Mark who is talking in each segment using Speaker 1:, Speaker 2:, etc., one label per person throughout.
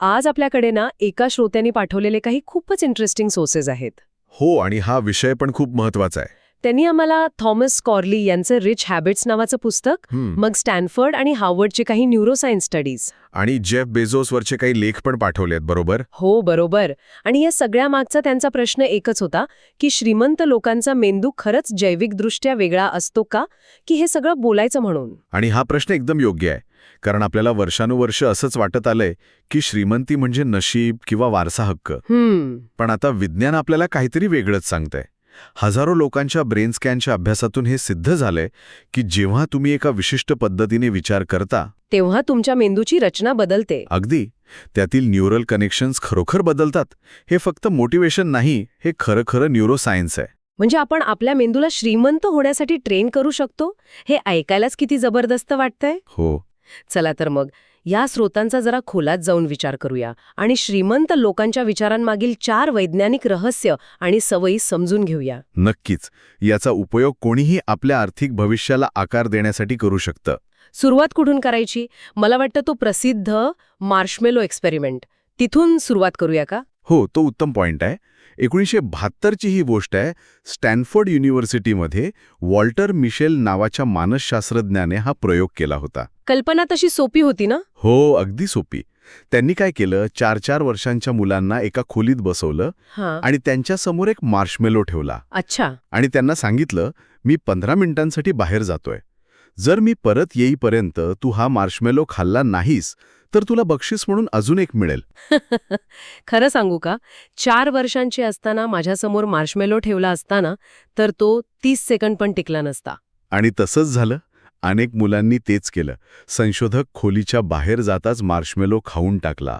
Speaker 1: आज आपल्याकडे ना एका श्रोत्यांनी पाठवलेले काही खूपच इंटरेस्टिंग सोर्सेस आहेत.
Speaker 2: हो आणि हा विषय पण खूप महत्त्वाचा आहे.
Speaker 1: त्यांनी आम्हाला थॉमस कॉर्ली यांचं रिच हॅबिट्स नावाचं पुस्तक. मग स्टॅनफर्ड आणि हार्वर्डचे काही न्यूरोसायन्स स्टडीज
Speaker 2: आणि जेफ बेझोसवरचे काही लेख पण पाठवलेत बरोबर?
Speaker 1: हो बरोबर. आणि या सगळ्या मागचा त्यांचा प्रश्न एकच होता की श्रीमंत लोकांचा मेंदू खरंच जैविकदृष्ट्या वेगळा असतो का की हे सगळं बोलायचं म्हणून?
Speaker 2: आणि हा प्रश्न एकदम योग्य आहे. कारण आपल्याला वर्षानुवर्ष असंच वाटत आलंय की श्रीमंती म्हणजे नशीब किंवा वारसा हक्क. पण आता विज्ञान आपल्याला काहीतरी वेगळंच सांगतंय. हजारो लोकांच्या ब्रेन स्कॅनच्या अभ्यासातून हे सिद्ध झालंय की जेव्हा तुम्ही एका विशिष्ट पद्धतीने विचार करता
Speaker 1: तेव्हा तुमच्या मेंदूची रचना बदलते.
Speaker 2: अगदी. त्यातील न्यूरल कनेक्शन्स खरोखर बदलतात. हे फक्त मोटिवेशन नाही हे खरं खरं न्यूरोसायन्स आहे.
Speaker 1: म्हणजे आपण आपल्या मेंदूला श्रीमंत होण्यासाठी ट्रेन करू शकतो? हे ऐकायलाच किती जबरदस्त वाटतंय.
Speaker 2: हो.
Speaker 1: चला तर मग या स्रोतांचा जरा खोलात जाऊन विचार करूया आणि श्रीमंत लोकांच्या विचारांमागील चार वैज्ञानिक रहस्य आणि सवयी समजून घेऊया.
Speaker 2: नक्कीच. याचा उपयोग कोणीही आपल्या आर्थिक भविष्याला आकार देण्यासाठी करू शकतं.
Speaker 1: सुरुवात कुठून करायची? मला वाटतं तो प्रसिद्ध मार्शमेलो एक्सपेरिमेंट. तिथून सुरुवात करूया का?
Speaker 2: हो तो उत्तम पॉइंट आहे. एकोणीसशे बहात्तरची ही गोष्ट आहे स्टॅनफोर्ड युनिव्हर्सिटीमध्ये वॉल्टर मिशेल नावाच्या मानसशास्त्रज्ञाने हा प्रयोग केला होता.
Speaker 1: कल्पना तशी सोपी होती ना?
Speaker 2: हो अगदी सोपी. त्यांनी काय केलं चार चार वर्षांच्या मुलांना एका खोलीत बसवलं
Speaker 1: हां.
Speaker 2: आणि त्यांच्यासमोर एक मार्शमेलो ठेवला.
Speaker 1: अच्छा.
Speaker 2: आणि त्यांना सांगितलं मी पंधरा मिनिटांसाठी बाहेर जातोय. जर मी परत येईपर्यंत तू हा मार्शमेलो खाल्ला नाहीस तर तुला बक्षीस म्हणून अजून एक मिळेल.
Speaker 1: खरं सांगू का? चार वर्षांची असताना माझ्यासमोर मार्शमेलो ठेवला असताना तर तो तीस सेकंड पण टिकला नसता.
Speaker 2: आणि तसंच झालं. अनेक मुलांनी तेच केलं. संशोधक खोलीच्या बाहेर जाताच मार्शमेलो खाऊन टाकला.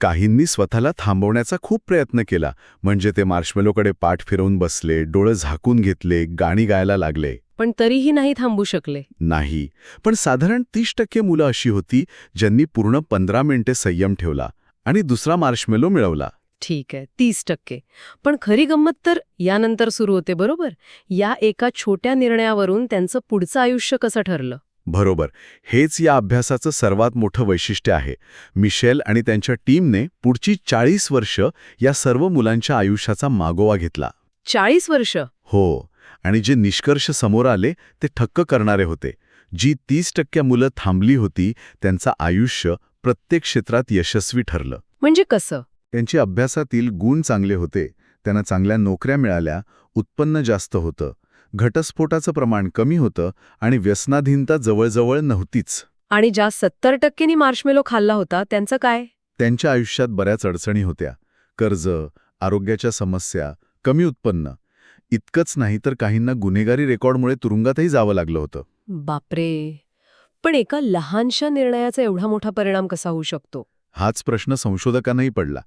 Speaker 2: काहींनी स्वतःला थांबवण्याचा खूप प्रयत्न केला. म्हणजे ते मार्शमेलोकडे पाठ फिरवून बसले डोळं झाकून घेतले गाणी गायला लागले.
Speaker 1: पण तरीही नाही थांबू शकले.
Speaker 2: नाही. पण साधारण तीस टक्के मुलं अशी होती ज्यांनी पूर्ण पंधरा मिनिटे संयम ठेवला आणि दुसरा मार्शमेलो मिळवला.
Speaker 1: ठीक आहे तीस टक्के. पण खरी गंमत तर यानंतर सुरू होते बरोबर? या एका छोट्या निर्णयावरून त्यांचं पुढचं आयुष्य कसं ठरलं?
Speaker 2: बरोबर. हेच या अभ्यासाचं सर्वात मोठं वैशिष्ट्य आहे. मिशेल आणि त्यांच्या टीमने पुढची चाळीस वर्ष या सर्व मुलांच्या आयुष्याचा मागोवा घेतला.
Speaker 1: चाळीस वर्ष?
Speaker 2: हो. आणि जे निष्कर्ष समोर आले ते ठक्क करणारे होते. जी तीस टक्के मुलं थांबली होती त्यांचं आयुष्य प्रत्येक क्षेत्रात यशस्वी ठरलं.
Speaker 1: म्हणजे कसं?
Speaker 2: त्यांची अभ्यासातील गुण चांगले होते त्यांना चांगल्या नोकऱ्या मिळाल्या उत्पन्न जास्त होतं घटस्फोटाचं प्रमाण कमी होतं आणि व्यसनाधीनता जवळजवळ नव्हतीच.
Speaker 1: आणि ज्या सत्तर टक्केनी मार्शमेलो खाल्ला होता त्यांचं काय?
Speaker 2: त्यांच्या आयुष्यात बऱ्याच अडचणी होत्या. कर्ज आरोग्याच्या समस्या कमी उत्पन्न. इतकंच नाही तर काहींना गुन्हेगारी रेकॉर्डमुळे तुरुंगातही जावं लागलं होतं.
Speaker 1: बापरे! पण एका लहानशा निर्णयाचा एवढा मोठा परिणाम कसा होऊ शकतो?
Speaker 2: हाच प्रश्न संशोधकांनाही पडला.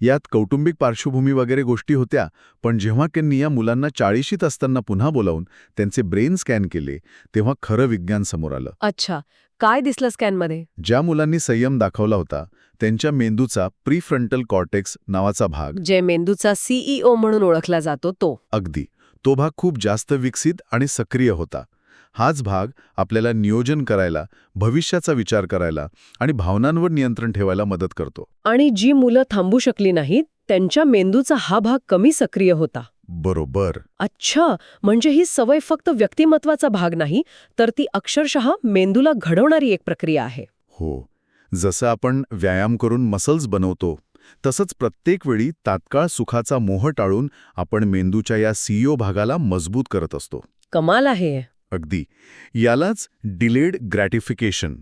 Speaker 2: यात कौटुंबिक पार्श्वभूमी वगैरे गोष्टी होत्या पण जेव्हा त्यांनी या मुलांना चाळीशीत असताना पुन्हा बोलावून त्यांचे ब्रेन स्कॅन केले तेव्हा खरं विज्ञान समोर आलं.
Speaker 1: अच्छा. काय दिसलं स्कॅनमध्ये?
Speaker 2: ज्या मुलांनी संयम दाखवला होता त्यांच्या मेंदूचा प्रीफ्रंटल कॉर्टेक्स नावाचा भाग.
Speaker 1: जे मेंदूचा सीईओ म्हणून ओळखला जातो तो.
Speaker 2: अगदी. तो भाग खूप जास्त विकसित आणि सक्रिय होता. हाच भाग आपल्याला नियोजन करायला भविष्याचा विचार करायला आणि भावनांवर नियंत्रण ठेवायला मदत करतो.
Speaker 1: आणि जी मुलं थांबू शकली नाहीत त्यांच्या मेंदूचा हा भाग कमी सक्रिय होता.
Speaker 2: बरोबर.
Speaker 1: अच्छा म्हणजे ही सवय फक्त व्यक्तिमत्वाचा भाग नाही तर ती अक्षरशः मेंदूला घडवणारी एक प्रक्रिया आहे.
Speaker 2: हो. जसं आपण व्यायाम करून मसल्स बनवतो तसंच प्रत्येक वेळी तात्काळ सुखाचा मोह टाळून आपण मेंदूच्या या सीईओ भागाला मजबूत करत असतो.
Speaker 1: कमाल आहे.
Speaker 2: अगदी. यालाच डिलेड ग्रॅटिफिकेशन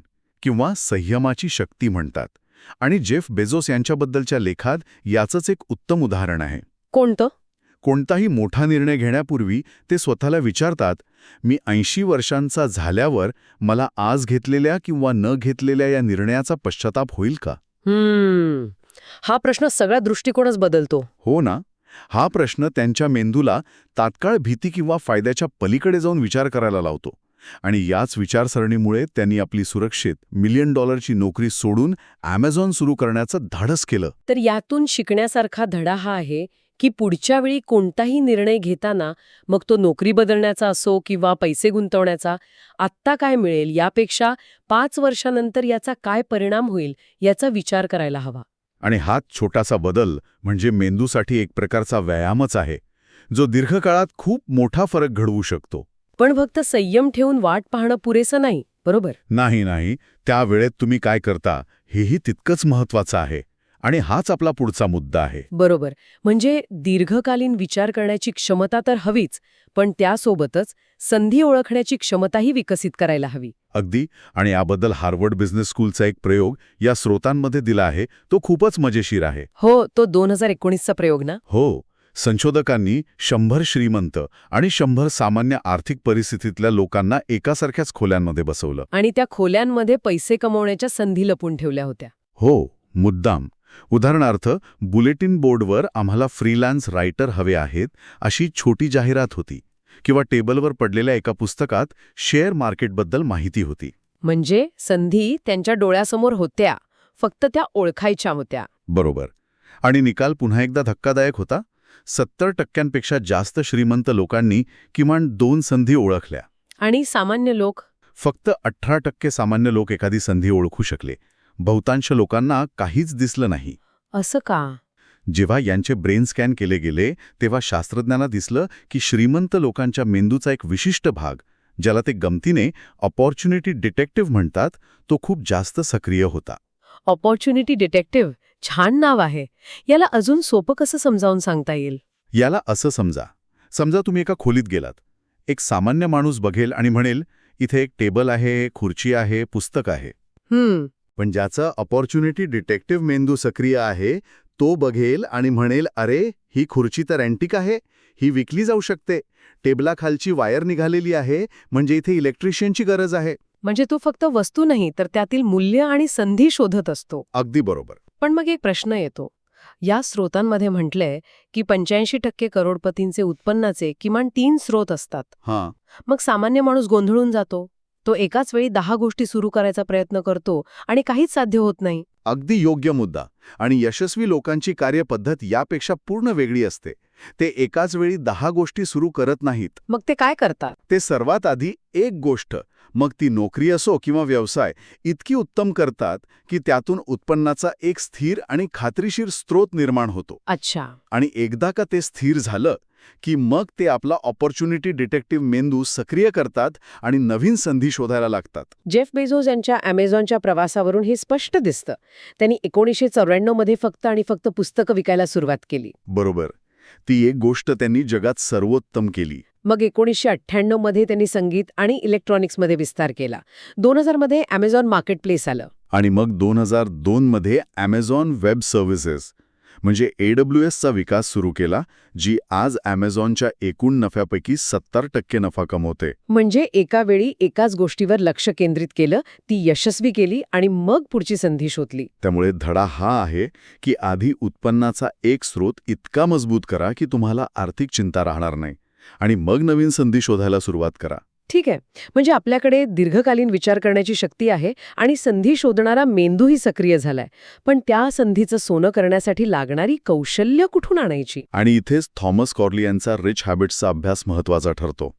Speaker 2: किंवा संयमाची शक्ती म्हणतात. आणि जेफ बेझोस यांच्याबद्दलच्या लेखात याचंच एक उत्तम उदाहरण आहे.
Speaker 1: कोणतं?
Speaker 2: कोणताही मोठा निर्णय घेण्यापूर्वी ते स्वतःला विचारतात मी ऐंशी वर्षांचा झाल्यावर मला आज घेतलेल्या किंवा न घेतलेल्या या निर्णयाचा पश्चाताप होईल का?
Speaker 1: हा प्रश्न सगळा दृष्टिकोनच बदलतो.
Speaker 2: हो ना. हा प्रश्न त्यांच्या मेंदूला तात्काळ भीती किंवा फायद्याच्या पलीकडे जाऊन विचार करायला लावतो आणि याच विचारसरणीमुळे त्यांनी आपली सुरक्षित मिलियन डॉलरची नोकरी सोडून ॲमेझॉन सुरू करण्याचं धाडस केलं.
Speaker 1: तर यातून शिकण्यासारखा धडा हा आहे की पुढच्या वेळी कोणताही निर्णय घेताना मग तो नोकरी बदलण्याचा असो किंवा पैसे गुंतवण्याचा आत्ता काय मिळेल यापेक्षा पाच वर्षानंतर याचा काय परिणाम होईल याचा विचार करायला हवा.
Speaker 2: आणि हाच छोटासा बदल म्हणजे मेंदूसाठी एक प्रकारचा व्यायामच आहे जो दीर्घकाळात खूप मोठा फरक घडवू शकतो.
Speaker 1: पण फक्त संयम ठेवून वाट पाहणं पुरेसं नाही बरोबर?
Speaker 2: नाही नाही. त्या वेळेत तुम्ही काय करता हेही तितकंच महत्वाचं आहे. आणि हाच आपला पुढचा मुद्दा आहे.
Speaker 1: बरोबर. म्हणजे दीर्घकालीन विचार करण्याची क्षमता तर हवीच पण त्यासोबतच संधी ओळखण्याची क्षमताही विकसित करायला हवी.
Speaker 2: अगदी. आणि याबद्दल हार्वर्ड बिझनेस स्कूलचा एक प्रयोग या स्रोतांमध्ये दिला आहे तो खूपच मजेशीर आहे.
Speaker 1: हो तो दोन हजार एकोणीसचा प्रयोग ना?
Speaker 2: हो. संशोधकांनी शंभर श्रीमंत आणि शंभर सामान्य आर्थिक परिस्थितीतल्या लोकांना एकासारख्याच खोल्यांमध्ये बसवलं.
Speaker 1: आणि त्या खोल्यांमध्ये पैसे कमवण्याच्या संधी लपून ठेवल्या होत्या.
Speaker 2: हो. मुद्दाम. उदाहरणार्थ बुलेटिन बोर्डवर आम्हाला फ्रीलान्स रायटर हवे आहेत अशी छोटी जाहिरात होती किंवा टेबलवर पडलेल्या एका पुस्तकात शेअर मार्केटबद्दल माहिती होती.
Speaker 1: म्हणजे संधी त्यांच्या डोळ्यासमोर होत्या फक्त त्या ओळखायच्या होत्या.
Speaker 2: बरोबर. आणि निकाल पुन्हा एकदा धक्कादायक होता. सत्तर टक्क्यांपेक्षा जास्त श्रीमंत लोकांनी किमान दोन संधी ओळखल्या.
Speaker 1: आणि सामान्य लोक?
Speaker 2: फक्त अठरा टक्के सामान्य लोक एखादी संधी ओळखू शकले. बहुतांश लोकांना काहीच दिसलं नाही.
Speaker 1: असं का?
Speaker 2: जेव्हा यांचे ब्रेन स्कॅन केले गेले तेव्हा शास्त्रज्ञांना दिसलं की श्रीमंत लोकांच्या मेंदूचा एक विशिष्ट भाग ज्याला ते गमतीने ऑपॉर्च्युनिटी डिटेक्टिव्ह म्हणतात तो खूप जास्त सक्रिय होता.
Speaker 1: ऑपॉर्च्युनिटी डिटेक्टिव्ह छान नाव आहे. याला अजून सोपं कसं समजावून सांगता येईल?
Speaker 2: याला असं समजा. समजा तुम्ही एका खोलीत गेलात. एक सामान्य माणूस बघेल आणि म्हणेल इथे एक टेबल आहे खुर्ची आहे पुस्तक आहे.
Speaker 1: हम्म.
Speaker 2: पण ज्याचा ऑपॉर्च्युनिटी डिटेक्टिव्ह मेंदू सक्रिय आहे तो बघेल आणि म्हणेल अरे ही खुर्ची तर अँटिक आहे ही विकली जाऊ शकते. टेबलाखालची वायर निघालेली आहे म्हणजे इथे इलेक्ट्रिशियनची गरज आहे.
Speaker 1: म्हणजे तो फक्त वस्तू नाही तर त्यातील मूल्य आणि संधी शोधत असतो.
Speaker 2: अगदी बरोबर.
Speaker 1: पण मग एक प्रश्न येतो. या स्रोतांमध्ये म्हटलंय की पंच्याऐंशी टक्के करोडपतींचे उत्पन्नाचे किमान तीन स्रोत असतात.
Speaker 2: हां.
Speaker 1: मग सामान्य माणूस गोंधळून जातो. तो एकाच वेळी दहा गोष्टी सुरू करायचा प्रयत्न करतो आणि काहीच साध्य होत नाही.
Speaker 2: अगदी योग्य मुद्दा. आणि यशस्वी लोकांची कार्यपद्धत यापेक्षा पूर्ण वेगळी असते. ते एकाच वेळी दहा गोष्टी सुरू करत नाहीत.
Speaker 1: मग ते काय करतात?
Speaker 2: ते सर्वात आधी एक गोष्ट मग ती नोकरी असो किंवा व्यवसाय इतकी उत्तम करतात की त्यातून उत्पन्नाचा एक स्थिर आणि खात्रीशीर स्रोत निर्माण होतो.
Speaker 1: अच्छा.
Speaker 2: आणि एकदा का ते स्थिर झालं की मग ते आपला ऑपॉर्च्युनिटी डिटेक्टिव्ह मेंदू सक्रिय करतात आणि नवीन संधी शोधायला लागतात.
Speaker 1: जेफ बेझोस यांच्या अमेझॉनच्या प्रवासावरून हे स्पष्ट दिसतं. त्यांनी एकोणीसशे चौऱ्याण्णवमध्ये फक्त आणि फक्त पुस्तकं विकायला सुरुवात केली.
Speaker 2: बरोबर. ती एक गोष्ट त्यांनी जगात सर्वोत्तम केली.
Speaker 1: मग एकोणीसशे अठ्ठ्याण्णवमध्ये त्यांनी संगीत आणि इलेक्ट्रॉनिक्समध्ये विस्तार केला. दोन हजारमध्ये अमेझॉन मार्केट प्लेस आलं.
Speaker 2: आणि मग दोन हजार दोनमध्ये ॲमेझॉन वेब सर्व्हिसेस म्हणजे ए डब्ल्यू एसचा विकास सुरू केला जी आज ॲमेझॉनच्या एकूण नफ्यापैकी सत्तर टक्के नफा कमवते.
Speaker 1: म्हणजे एका वेळी एकाच गोष्टीवर लक्ष केंद्रित केलं ती यशस्वी केली आणि मग पुढची संधी शोधली.
Speaker 2: त्यामुळे धडा हा आहे की आधी उत्पन्नाचा एक स्रोत इतका मजबूत करा की तुम्हाला आर्थिक चिंता राहणार नाही. आणि मग नवीन संधी शोधायला सुरुवात करा.
Speaker 1: ठीक आहे. म्हणजे आपल्याकडे दीर्घकालीन विचार करण्याची शक्ती आहे आणि संधी शोधणारा मेंदूही सक्रिय झालाय. पण त्या संधीचं सोनं करण्यासाठी लागणारी कौशल्य कुठून आणायची?
Speaker 2: आणि इथेच थॉमस कॉर्ली यांचा रिच हॅबिट्सचा अभ्यास महत्त्वाचा ठरतो.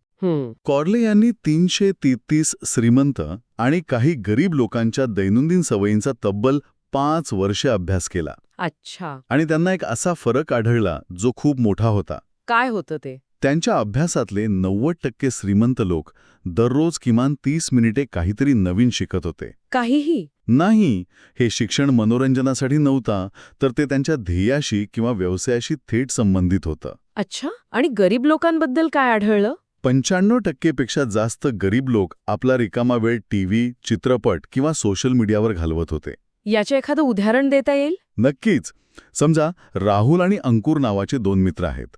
Speaker 2: कॉर्ले यांनी तीनशे तेहतीस श्रीमंत आणि काही गरीब लोकांच्या दैनंदिन सवयींचा तब्बल पाच वर्षे अभ्यास केला.
Speaker 1: अच्छा.
Speaker 2: आणि त्यांना एक असा फरक आढळला जो खूप मोठा होता.
Speaker 1: काय होतं ते?
Speaker 2: त्यांच्या अभ्यासातले नव्वद टक्के श्रीमंत लोक दररोज किमान तीस मिनिटे काहीतरी नवीन शिकत होते.
Speaker 1: काहीही?
Speaker 2: नाही हे शिक्षण मनोरंजनासाठी नव्हता तर ते त्यांच्या ध्येयाशी किंवा व्यवसायाशी थेट संबंधित होतं.
Speaker 1: अच्छा आणि गरीब लोकांबद्दल काय आढळलं?
Speaker 2: पंच्याण्णव टक्केपेक्षा जास्त गरीब लोक आपला रिकामा वेळ टीव्ही चित्रपट किंवा सोशल मीडियावर घालवत होते.
Speaker 1: याचे एखादं उदाहरण देता येईल?
Speaker 2: नक्कीच. समजा राहुल आणि अंकुर नावाचे दोन मित्र आहेत.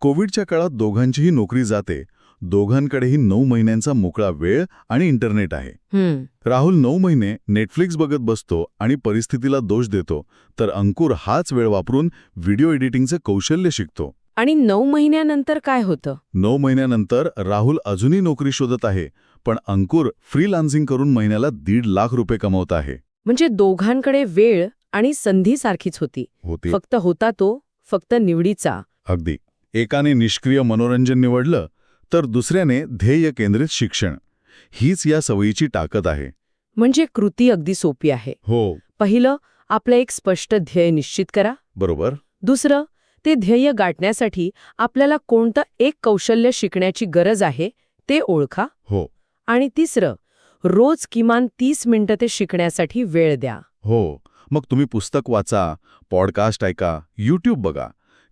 Speaker 2: कोविडच्या काळात दोघांचीही नोकरी जाते. दोघांकडेही नऊ महिन्यांचा मोकळा वेळ आणि इंटरनेट आहे. राहुल नऊ महिने नेटफ्लिक्स बघत बसतो आणि परिस्थितीला दोष देतो तर अंकुर हाच वेळ वापरून व्हिडिओ एडिटिंगचं कौशल्य शिकतो.
Speaker 1: आणि नऊ महिन्यानंतर काय होतं?
Speaker 2: नऊ महिन्यानंतर राहुल अजूनही नोकरी शोधत आहे पण अंकुर फ्रीलान्सिंग करून महिन्याला दीड लाख रुपये कमवत आहे.
Speaker 1: म्हणजे दोघांकडे वेळ आणि संधी सारखीच होते. फक्त होता तो फक्त निवडीचा.
Speaker 2: अगदी. एकाने निष्क्रिय मनोरंजन निवडलं तर दुसऱ्याने ध्येय केंद्रित शिक्षण. हीच या सवयीची ताकद आहे.
Speaker 1: म्हणजे कृती अगदी सोपी आहे.
Speaker 2: हो.
Speaker 1: पहिलं आपलं एक स्पष्ट ध्येय निश्चित करा.
Speaker 2: बरोबर.
Speaker 1: दुसरं ते ध्येय गाठण्यासाठी आपल्याला कोणतं एक कौशल्य शिकण्याची गरज आहे ते ओळखा.
Speaker 2: हो.
Speaker 1: आणि तिसरं रोज किमान तीस मिनिटं ते शिकण्यासाठी वेळ द्या.
Speaker 2: हो. मग तुम्ही पुस्तक वाचा पॉडकास्ट ऐका यूट्यूब बघा.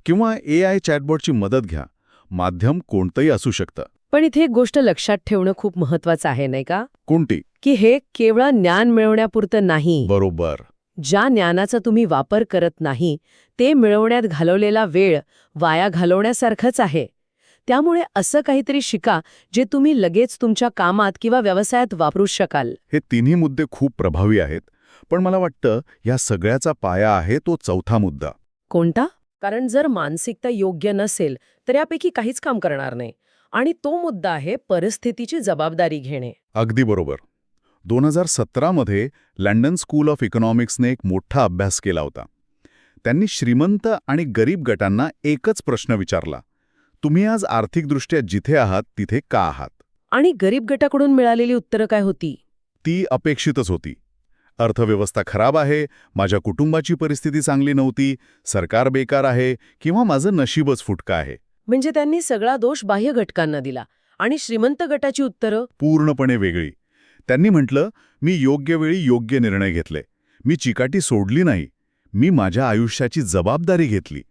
Speaker 2: किंवा ए आय चॅटबॉटची मदत घ्या. माध्यम कोणतंही असू शकतं.
Speaker 1: पण इथे एक गोष्ट लक्षात ठेवणं खूप महत्वाचं आहे नाही का?
Speaker 2: कोणती?
Speaker 1: की हे केवळ ज्ञान मिळवण्यापुरतं नाही.
Speaker 2: बरोबर.
Speaker 1: ज्या ज्ञानाचा तुम्ही वापर करत नाही ते मिळवण्यात घालवलेला वेळ वाया घालवण्यासारखंच आहे. त्यामुळे असं काहीतरी शिका जे तुम्ही लगेच तुमच्या कामात किंवा व्यवसायात वापरू शकाल.
Speaker 2: हे तिन्ही मुद्दे खूप प्रभावी आहेत पण मला वाटतं या सगळ्याचा पाया आहे तो चौथा मुद्दा.
Speaker 1: कोणता? कारण जर मानसिकता योग्य नसेल तर यापैकी काहीच काम करणार नाही. आणि तो मुद्दा आहे परिस्थितीची जबाबदारी घेणे.
Speaker 2: अगदी बरोबर. दोन हजार सतरामध्ये लंडन स्कूल ऑफ इकॉनॉमिक्सने एक मोठा अभ्यास केला होता. त्यांनी श्रीमंत आणि गरीब गटांना एकच प्रश्न विचारला. तुम्ही आज आर्थिकदृष्ट्या जिथे आहात तिथे का आहात?
Speaker 1: आणि गरीब गटाकडून मिळालेली उत्तरं काय होती?
Speaker 2: ती अपेक्षितच होती. अर्थव्यवस्था खराब आहे माझ्या कुटुंबाची परिस्थिती चांगली नव्हती सरकार बेकार आहे किंवा माझं नशीबच फुटकं आहे.
Speaker 1: म्हणजे त्यांनी सगळा दोष बाह्य घटकांना दिला. आणि श्रीमंत गटाची उत्तरं?
Speaker 2: पूर्णपणे वेगळी. त्यांनी म्हटलं मी योग्य वेळी योग्य निर्णय घेतले. मी चिकाटी सोडली नाही. मी माझ्या आयुष्याची जबाबदारी घेतली.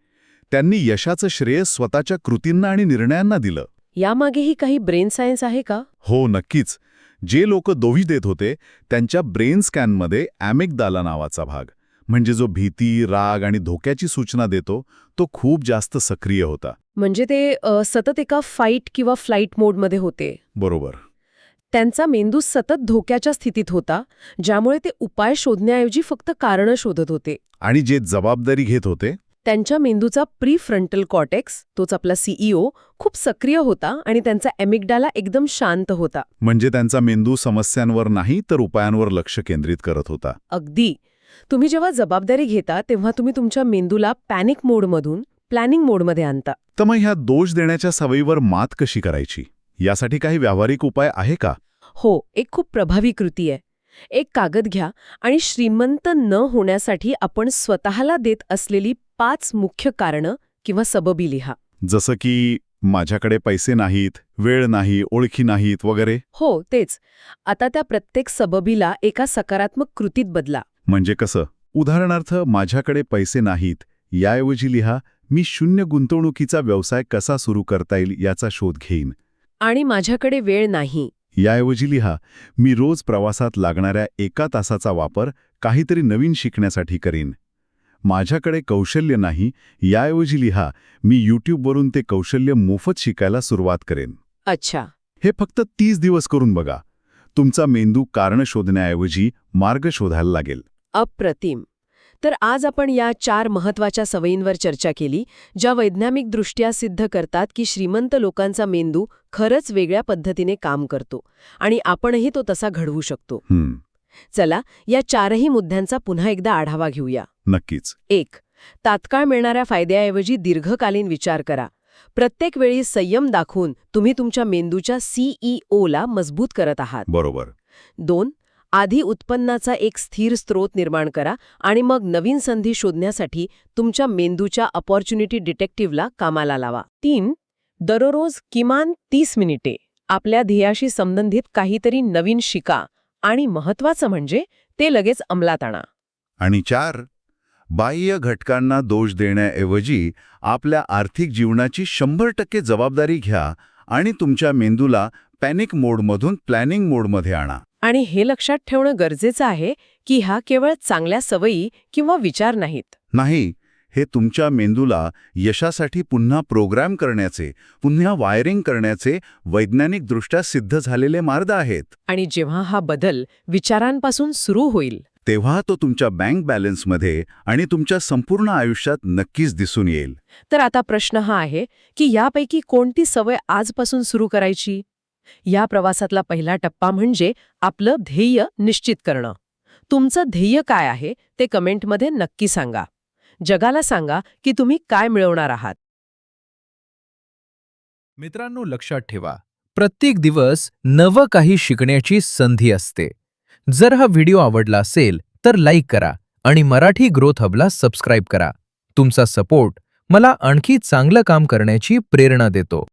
Speaker 2: त्यांनी यशाचं श्रेय स्वतःच्या कृतींना आणि निर्णयांना दिलं.
Speaker 1: यामागेही काही ब्रेन सायन्स आहे का?
Speaker 2: हो नक्कीच. जे लोक दोही देत होते त्यांच्या ब्रेन स्कॅनमध्ये ॲमेगदाला नावाचा भाग म्हणजे जो भीती राग आणि धोक्याची सूचना देतो तो खूप जास्त सक्रिय होता.
Speaker 1: म्हणजे ते अ, सतत एका फाईट किंवा फ्लाईट मोडमध्ये होते.
Speaker 2: बरोबर.
Speaker 1: त्यांचा मेंदू सतत धोक्याच्या स्थितीत होता ज्यामुळे ते उपाय शोधण्याऐवजी फक्त कारणं शोधत होते.
Speaker 2: आणि जे जबाबदारी घेत होते
Speaker 1: त्यांच्या मेंदूचा प्री फ्रंटल कॉटेक्स तोच आपला सीईओ खूप सक्रिय होता आणि त्यांचा एमिगडाला एकदम शांत होता.
Speaker 2: म्हणजे त्यांचा मेंदू समस्यांवर नाही तर उपायांवर लक्ष केंद्रित करत होता.
Speaker 1: अगदी. तुम्ही जेव्हा जबाबदारी घेता तेव्हा तुम्ही तुमच्या मेंदूला पॅनिक मोडमधून प्लॅनिंग मोडमध्ये आणता.
Speaker 2: तर मग ह्या दोष देण्याच्या सवयीवर मात कशी करायची? यासाठी काही व्यावहारिक उपाय आहे का?
Speaker 1: हो एक खूप प्रभावी कृती आहे. एक कागद घ्या आणि श्रीमंत न होण्यासाठी आपण स्वतःला देत असलेली पाच मुख्य कारणं किंवा सबबी लिहा.
Speaker 2: जसं की माझ्याकडे पैसे नाहीत वेळ नाही ओळखी नाहीत वगैरे?
Speaker 1: हो तेच. आता त्या प्रत्येक सबबीला एका सकारात्मक कृतीत बदला.
Speaker 2: म्हणजे कसं? उदाहरणार्थ माझ्याकडे पैसे नाहीत याऐवजी लिहा मी शून्य गुंतवणुकीचा व्यवसाय कसा सुरू करता येईल याचा शोध घेईन.
Speaker 1: आणि माझ्याकडे वेळ नाही
Speaker 2: याऐवजी लिहा मी रोज प्रवासात लागणाऱ्या एका तासाचा वापर काहीतरी नवीन शिकण्यासाठी करीन. माझ्याकडे कौशल्य नाही याऐवजी लिहा मी यूट्यूबवरून ते कौशल्य मोफत शिकायला सुरुवात करेन.
Speaker 1: अच्छा.
Speaker 2: हे फक्त तीस दिवस करून बघा. तुमचा मेंदू कारण शोधण्याऐवजी मार्ग शोधायला लागेल.
Speaker 1: अप्रतिम. तर आज आपण या चार महत्त्वाच्या सवयींवर चर्चा केली ज्या वैज्ञानिकदृष्ट्या सिद्ध करतात की श्रीमंत लोकांचा मेंदू खरंच वेगळ्या पद्धतीने काम करतो आणि आपणही तो तसा घडवू शकतो. चला या चारही मुद्द्यांचा पुन्हा एकदा आढावा घेऊया.
Speaker 2: नक्कीच.
Speaker 1: एक तात्काळ मिळणाऱ्या फायद्याऐवजी दीर्घकालीन विचार करा. प्रत्येक वेळी संयम दाखवून तुम्ही तुमच्या मेंदूच्या सीईओला मजबूत करत आहात.
Speaker 2: बरोबर.
Speaker 1: दोन आधी उत्पन्नाचा एक स्थिर स्रोत निर्माण करा आणि मग नवीन संधी शोधण्यासाठी तुमच्या मेंदूच्या अपॉर्च्युनिटी डिटेक्टिव्हला कामाला लावा. तीन दररोज किमान तीस मिनिटे आपल्या ध्येयाशी संबंधित काहीतरी नवीन शिका आणि महत्वाचं म्हणजे ते लगेच अंमलात आणा.
Speaker 2: आणि चार बाह्य घटकांना दोष देण्याऐवजी आपल्या आर्थिक जीवनाची शंभर टक्के जबाबदारी घ्या आणि तुमच्या मेंदूला पॅनिक मोडमधून प्लॅनिंग मोडमध्ये आणा.
Speaker 1: आणि हे लक्षात ठेवणं गरजेचं आहे की ह्या केवळ चांगल्या सवयी किंवा विचार नाहीत.
Speaker 2: नाही हे तुमच्या मेंदूला यशासाठी पुन्हा प्रोग्राम करण्याचे पुन्हा वायरिंग करण्याचे वैज्ञानिकदृष्ट्या सिद्ध झालेले मार्ग आहेत.
Speaker 1: आणि जेव्हा हा बदल विचारांपासून सुरू होईल
Speaker 2: तेव्हा तो तुमच्या बँक बॅलन्समध्ये आणि तुमच्या संपूर्ण आयुष्यात नक्कीच दिसून येईल.
Speaker 1: तर आता प्रश्न हा आहे की यापैकी कोणती सवय आजपासून सुरू करायची? या प्रवासातला पहिला टप्पा म्हणजे आपलं ध्येय निश्चित करणं. तुमचं ध्येय काय आहे ते कमेंटमध्ये नक्की सांगा. जगाला सांगा की तुम्ही काय मिळवणार आहात.
Speaker 3: मित्रांनो लक्षात ठेवा प्रत्येक दिवस नवं काही शिकण्याची संधी असते. जर हा व्हिडिओ आवडला असेल तर लाईक करा आणि मराठी ग्रोथ हबला सबस्क्राईब करा. तुमचा सपोर्ट मला आणखी चांगलं काम करण्याची प्रेरणा देतो.